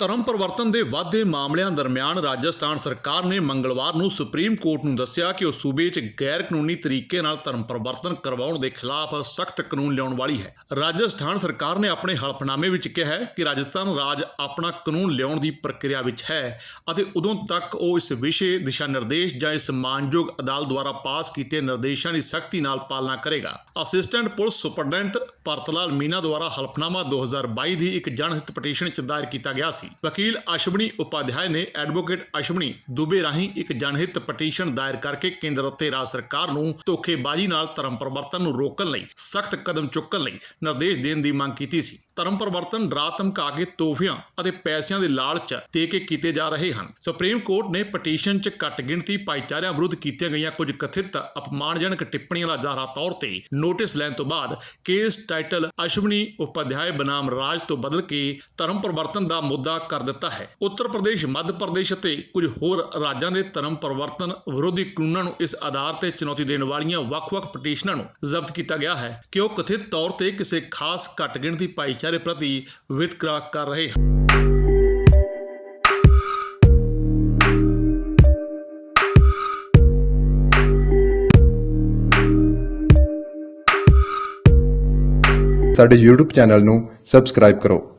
ਧਰਮ ਪਰਿਵਰਤਨ ਦੇ ਵਾਧੇ ਮਾਮਲਿਆਂ ਦਰਮਿਆਨ ਰਾਜਸਥਾਨ ਸਰਕਾਰ ਨੇ ਮੰਗਲਵਾਰ ਨੂੰ ਸੁਪਰੀਮ ਕੋਰਟ ਨੂੰ ਦੱਸਿਆ ਕਿ ਉਹ ਸੂਬੇ 'ਚ ਗੈਰ ਕਾਨੂੰਨੀ ਤਰੀਕੇ ਨਾਲ ਧਰਮ ਪਰਿਵਰਤਨ ਕਰਵਾਉਣ ਦੇ ਖਿਲਾਫ ਸਖਤ ਕਾਨੂੰਨ ਲਿਆਉਣ ਵਾਲੀ ਹੈ। ਰਾਜਸਥਾਨ ਸਰਕਾਰ ਨੇ ਆਪਣੇ ਹਲਫਨਾਮੇ ਵਿੱਚ ਕਿਹਾ ਹੈ ਕਿ ਰਾਜਸਥਾਨ ਰਾਜ ਆਪਣਾ ਕਾਨੂੰਨ ਲਿਆਉਣ ਦੀ ਪ੍ਰਕਿਰਿਆ ਵਿੱਚ ਹੈ ਅਤੇ ਉਦੋਂ ਤੱਕ ਉਹ ਇਸ ਵਿਸ਼ੇ ਦਿਸ਼ਾ ਨਿਰਦੇਸ਼ ਜਾਂ ਇਸ ਮਾਨਯੋਗ ਅਦਾਲਤ ਦੁਆਰਾ ਪਾਸ ਕੀਤੇ ਨਿਰਦੇਸ਼ਾਂ ਦੀ ਸਖਤੀ ਨਾਲ ਪਾਲਣਾ ਕਰੇਗਾ। Assistant police superintendent Partlal Meena ਦੁਆਰਾ ਹਲਫਨਾਮਾ 2022 ਦੀ ਇੱਕ ਜਨਹਿਤ ਪਟੀਸ਼ਨ 'ਚ ਦਾਇਰ ਕੀਤਾ ਗਿਆ ਸੀ। ਵਕੀਲ ਅਸ਼ਵਨੀ ਉਪਾਧਿਆਏ ਨੇ ਐਡਵੋਕੇਟ ਅਸ਼ਵਨੀ ਦੁਬੇ ਰਾਹੀਂ ਇੱਕ ਜਨਹਿਤ ਪਟੀਸ਼ਨ ਦਾਇਰ ਕਰਕੇ ਕੇਂਦਰ ਅਤੇ ਰਾਜ ਸਰਕਾਰ ਨੂੰ ਧੋਖੇਬਾਜ਼ੀ ਨਾਲ ਧਰਮ ਪਰਿਵਰਤਨ ਨੂੰ ਰੋਕਣ ਲਈ ਸਖਤ ਕਦਮ ਚੁੱਕਣ ਲਈ ਨਿਰਦੇਸ਼ ਦੇਣ ਦੀ ਮੰਗ ਕੀਤੀ ਸੀ। ਧਰਮ ਪਰਿਵਰਤਨ ਡਰਾ ਧਮਕਾ ਕੇ ਤੋਹਫਿਆਂ ਅਤੇ ਪੈਸਿਆਂ ਦੇ ਲਾਲਚ ਦੇ ਕੇ ਕੀਤੇ ਜਾ ਰਹੇ ਹਨ। ਸੁਪਰੀਮ ਕੋਰਟ ਨੇ ਪਟੀਸ਼ਨ 'ਚ ਘੱਟ ਗਿਣਤੀ ਭਾਈਚਾਰਿਆਂ ਵਿਰੁੱਧ ਕੀਤੀਆਂ ਗਈਆਂ ਕੁਝ ਕਥਿਤ ਅਪਮਾਨਜਨਕ ਟਿੱਪਣੀਆਂ ਦਾ ਜ਼ਾਹਰਾ ਤੌਰ ਤੇ ਨੋਟਿਸ ਲੈਣ ਤੋਂ ਬਾਅਦ ਕੇਸ ਟਾਈਟਲ ਅਸ਼ਵਨੀ ਉਪਾਧਿਆਏ ਬਨਾਮ ਰਾਜ ਤੋਂ ਬਦਲ ਕੇ ਧਰਮ ਪਰਿਵਰਤਨ ਦਾ ਮੁੱਦਾ ਕਰ ਦਿੱਤਾ ਹੈ। ਉੱਤਰ ਪ੍ਰਦੇਸ਼, ਮੱਧ ਪ੍ਰਦੇਸ਼ ਅਤੇ ਕੁਝ ਹੋਰ ਰਾਜਾਂ ਦੇ ਧਰਮ ਪਰਿਵਰਤਨ ਵਿਰੋਧੀ ਕਾਨੂੰਨਾਂ ਨੂੰ ਇਸ ਆਧਾਰ ਤੇ ਚੁਣੌਤੀ ਦੇਣ ਵਾਲੀਆਂ ਵੱਖ-ਵੱਖ ਪਟੀਸ਼ਨਾਂ ਨੂੰ ਜ਼ਬਤ ਕੀਤਾ ਗਿਆ ਹੈ ਕਿ ਉਹ ਕਥਿਤ ਤੌਰ ਤੇ ਕਿਸੇ ਖਾਸ ਘੱਟ ਗਿਣਤੀ ਭਾਈਚਾਰੇ ਪ੍ਰਤੀ ਵਿਤਕਰਾ ਕਰ ਰਹੇ ਹਨ। ਸਾਡੇ YouTube ਚੈਨਲ ਨੂੰ ਸਬਸਕ੍ਰਾਈਬ ਕਰੋ।